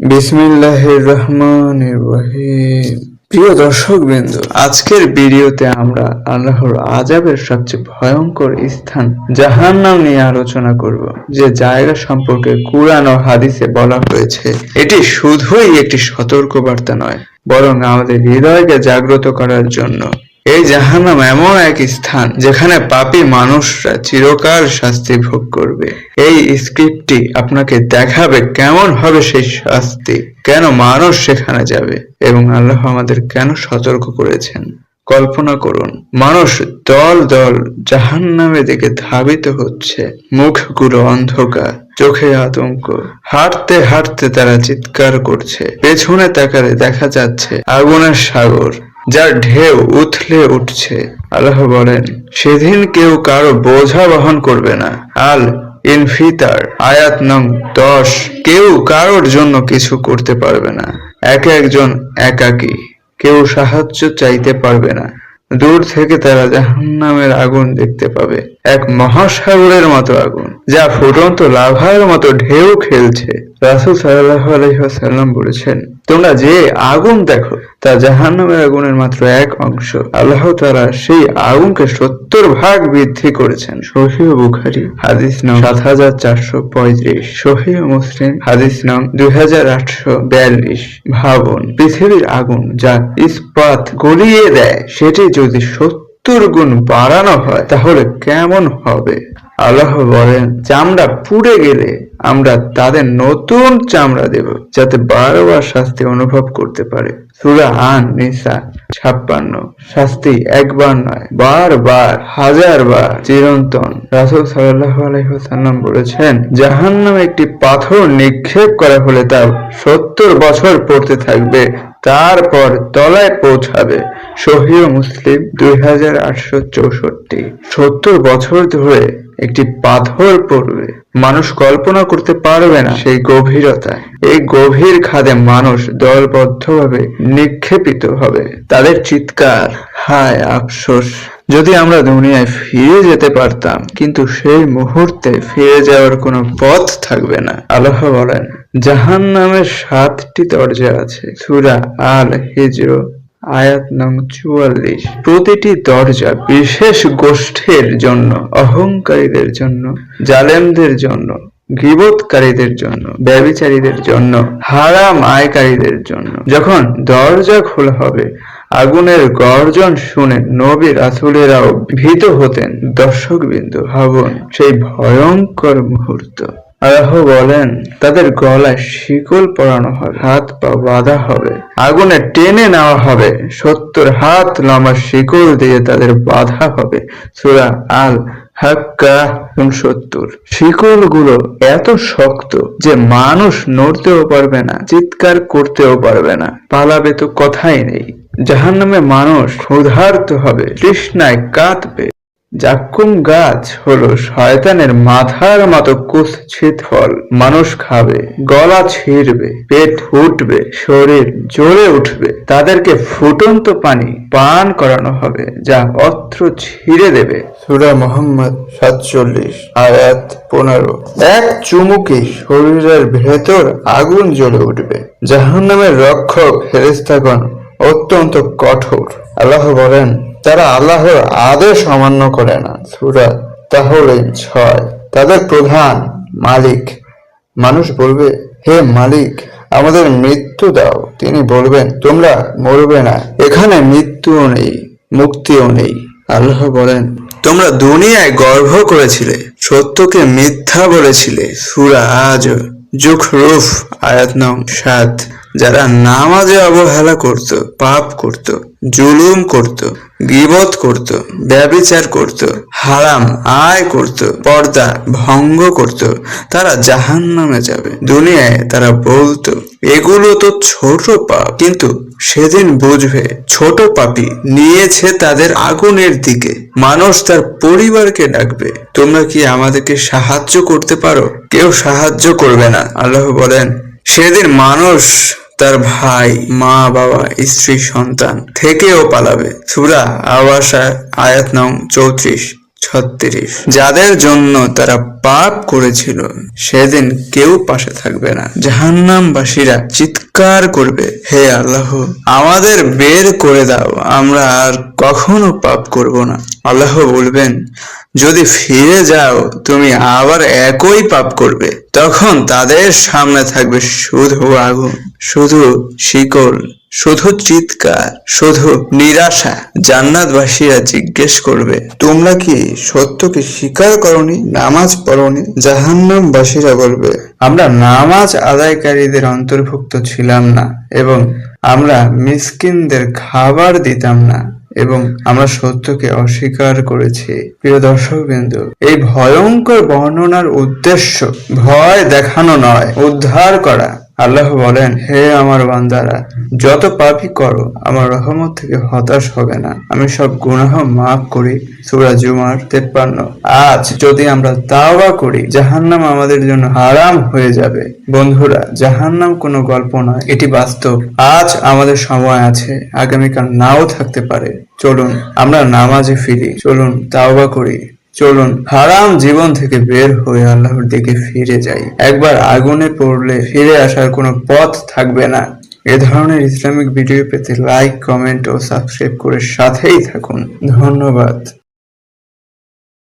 বিসমিল্লাহির রহমানির রহিম প্রিয় দর্শক বিন্দু আজকের ভিডিওতে আমরা আল্লাহর আজাবের সবচেয়ে ভয়ঙ্কর স্থান জাহান্নাম নিয়ে আলোচনা করব, যে জায়গা সম্পর্কে কুরআন ও হাদিসে বলা হয়েছে। এটি শুধুই একটি সতর্কবার্তা নয়, বরং আমাদের হৃদয়কে জাগ্রত করার জন্য। এই জাহান্নাম এমন এক স্থান যেখানে পাপী মানুষরা চিরকাল শাস্তি ভোগ করবে। এই স্ক্রিপ্টটি আপনাকে দেখাবে কেমন হবে সেই শাস্তি, কেন মানুষ সেখানে যাবে এবং আল্লাহ আমাদের কেন সতর্ক করেছেন। কল্পনা করুন, মানুষ দল দল জাহান্নামের দিকে ধাবিত হচ্ছে। মুখগুলো অন্ধকার, চোখে আতঙ্ক। হাঁটতে হাঁটতে তারা চিৎকার করছে। পেছনে তাকালে দেখা যাচ্ছে আগুনের সাগর। যার ঢেউ উথলে উঠছে। আল্লাহ বলেন, সেদিন কেউ কারও বোঝা বহন করবে না। আল ইনফিতার, আয়াত নং দশ। কেউ কারোর জন্য কিছু করতে পারবে না। এক একজন একাকী। কেউ সাহায্য চাইতে পারবে না। দূর থেকে তারা জাহান্নামের আগুন দেখতে পাবে। এক মহাসাগরের মতো আগুন, যা ফুটন্ত লাভার মতো ঢেউ খেলছে। রাসুল সাল্লাহ আলহিহাসাল্লাম বলেছেন তোমরা যে আগুন দেখো তা জাহান্নামের আগুনের মাত্র এক অংশ। আল্লাহ তারা সেই আগুনকে সত্তর ভাগ বৃদ্ধি করেছেন। সহিহ বুখারি হাদিস নং সাত হাজার চারশো পঁয়ত্রিশ। সহিহ মুসলিম হাদিস নং দুই হাজার আটশো বিয়াল্লিশ। ভাবুন পৃথিবীর আগুন যা ইস্পাত গলিয়ে দেয় সেটি যদি সত্তর গুণ বাড়ানো হয় তাহলে কেমন হবে? আল্লাহ বলেন চামড়া পুড়ে গেলে আমরা তাদের নতুন চামড়া দেব যাতে বারবার শাস্তি অনুভব করতে পারে। সুরা আন নিসা ছাপ্পান্ন। শাস্তি একবার নয়, বারবার হাজার বার চিরন্তন। রাসুল সাল্লাহ আলহিহাসাল্লাম বলেছেন, জাহান্নামে একটি পাথর নিক্ষেপ করা হলে তা সত্তর বছর পড়তে থাকবে। তারপর তলায় পৌঁছাবে সহিহ মুসলিম দুই হাজার আটশো চৌষট্টি। সত্তর বছর ধরে একটি পাথর পড়বে। মানুষ কল্পনা করতে পারবে না সেই গভীরতায়। এই গভীর খাদে মানুষ দলবদ্ধভাবে নিক্ষেপিত হবে। তাদের চিৎকার, হায় আফসোস। যদি আমরা দুনিয়ায় ফিরে যেতে পারতাম, কিন্তু সেই মুহূর্তে ফিরে যাওয়ার কোনো পথ থাকবে না। আল্লাহ বলেন জাহান নামের সাতটি দরজা আছে। সুরা আল হিজর আয়াত নং চুয়াল্লিশ। প্রতিটি দরজা বিশেষ গোষ্ঠীর জন্য, অহংকারীদের জন্য, জালেমদের জন্য গিবতকারীদের জন্য ব্যবিচারীদের জন্য, হারাম আয়কারীদের জন্য। যখন দরজা খোলা হবে, আগুনের গর্জন শুনে নবী রাসুলেরাও ভীত হতেন। দর্শক বিন্দু ভাবুন, সেই ভয়ঙ্কর মুহূর্ত। আল্লাহ বলেন, তাদের গলায় শিকল পরানো হবে, হাত পা বাঁধা হবে, আগুনে টেনে নেওয়া হবে, সত্তর হাত লম্বা শিকল দিয়ে তাদের বাঁধা হবে। সুরা আল হাক্কা সত্তর এত শক্ত যে মানুষ নড়তেও পারবে না, চিৎকার করতেও পারবে না। পালাবে তো কথাই নেই। জাহান্নামে মানুষ ক্ষুধার্ত হবে, তৃষ্ণায় কাঁদবে। জাক্কুম গাছ হলো শয়তানের মাথার মতো কুৎসিত ফল। মানুষ খাবে, গলা ছিঁড়বে, পেট ফুটবে, শরীর জ্বলে উঠবে। তাদেরকে ফুটন্ত পানি পান করানো হবে, যা অস্ত্র ছিঁড়ে দেবে। সুরা মোহাম্মদ সাতচল্লিশ, আয়াত পনেরো। এক চুমুকে শরীরের ভেতর আগুন জ্বলে উঠবে। জাহান্নামের রক্ষক ফেরেস্তাগণ অত্যন্ত কঠোর। আল্লাহ বলেন তারা আল্লাহর আদেশ অমান্য করে না, সুরা তাহলে ছয়, তাদের প্রধান মালিক। মানুষ বলবে, হে মালিক, আমাদের মৃত্যু দাও। তিনি বলবেন, তোমরা মরবে না, এখানে মৃত্যুও নেই, মুক্তিও নেই। আল্লাহ বলেন, তোমরা দুনিয়ায় গর্ব করেছিলে, সত্যকে মিথ্যা বলেছিলে। সুরা আজ জুখরুফ আয়াত নং সাত। যারা নামাজে অবহেলা করত, পাপ করত, জুলুম করত, গিবত করত, ব্যবিচার করত, হারাম আয় করত, পর্দা ভঙ্গ করত, তারা জাহান নামে যাবে। দুনিয়ায় তারা বলতো, এগুলো তো ছোট পাপ। কিন্তু সেদিন বুঝবে, ছোট পাপি নিয়েছে তাদের আগুনের দিকে। মানুষ তার পরিবারকে ডাকবে। তোমরা কি আমাদেরকে সাহায্য করতে পারো? কেউ সাহায্য করবে না। আল্লাহ বলেন, সেদিন মানুষ তার ভাই মা বাবা স্ত্রী সন্তান থেকেও পালাবে। সুরা আওয়াসা আয়াত নং চৌত্রিশ। ছত্রিশ। যাদের জন্য তারা পাপ করেছিল, সেদিন কেউ পাশে থাকবে না। জাহান্নামবাসীরা চিৎকার করবে, হে আল্লাহ, আমাদের বের করে দাও, আমরা আর কখনো পাপ করব না। আল্লাহ বলবেন, যদি ফিরে যাও, তুমি আবার একই পাপ করবে। তখন তাদের সামনে থাকবে শুধু আগুন, শুধু শিকল শুধু চিৎকার, শুধু নিরাশা জান্নাতবাসীরা জিজ্ঞেস করবে, তোমরা কি সত্যকে স্বীকার করনি, নামাজ পড়নি? জাহান্নামবাসীরা বলবে, আমরা নামাজ আদায়কারীদের অন্তর্ভুক্ত ছিলাম না এবং আমরা মিসকিনদের খাবার দিতাম না এবং আমরা সত্যকে অস্বীকার করেছি। প্রিয় দর্শক বিন্দু এই ভয়ঙ্কর বর্ণনার উদ্দেশ্য ভয় দেখানো নয়, উদ্ধার করা। আল্লাহ বলেন, হে আমার বান্দারা, যত পাপই করো, আমার রহমত থেকে হতাশ হবে না। আমি সব গুনাহ মাফ করি। সূরা জুমার তেপ্পান্ন। আজ যদি আমরা তাওবা করি, জাহান্নাম আমাদের জন্য হারাম হয়ে যাবে। বন্ধুরা, জাহান্নাম কোনো গল্প নয়, এটি বাস্তব। আজ আমাদের সময় আছে, আগামীকাল নাও থাকতে পারে। চলুন, আমরা নামাজে ফিরি। চলুন, তাওবা করি। চলুন, হারাম জীবন থেকে বের হয়ে আল্লাহর দিকে ফিরে যাই। একবার আগুনে পড়লে ফিরে আসার কোনো পথ থাকবে না। এ ধরনের ইসলামিক ভিডিও পেতে লাইক কমেন্ট ও সাবস্ক্রাইব করে সাথেই থাকুন। ধন্যবাদ।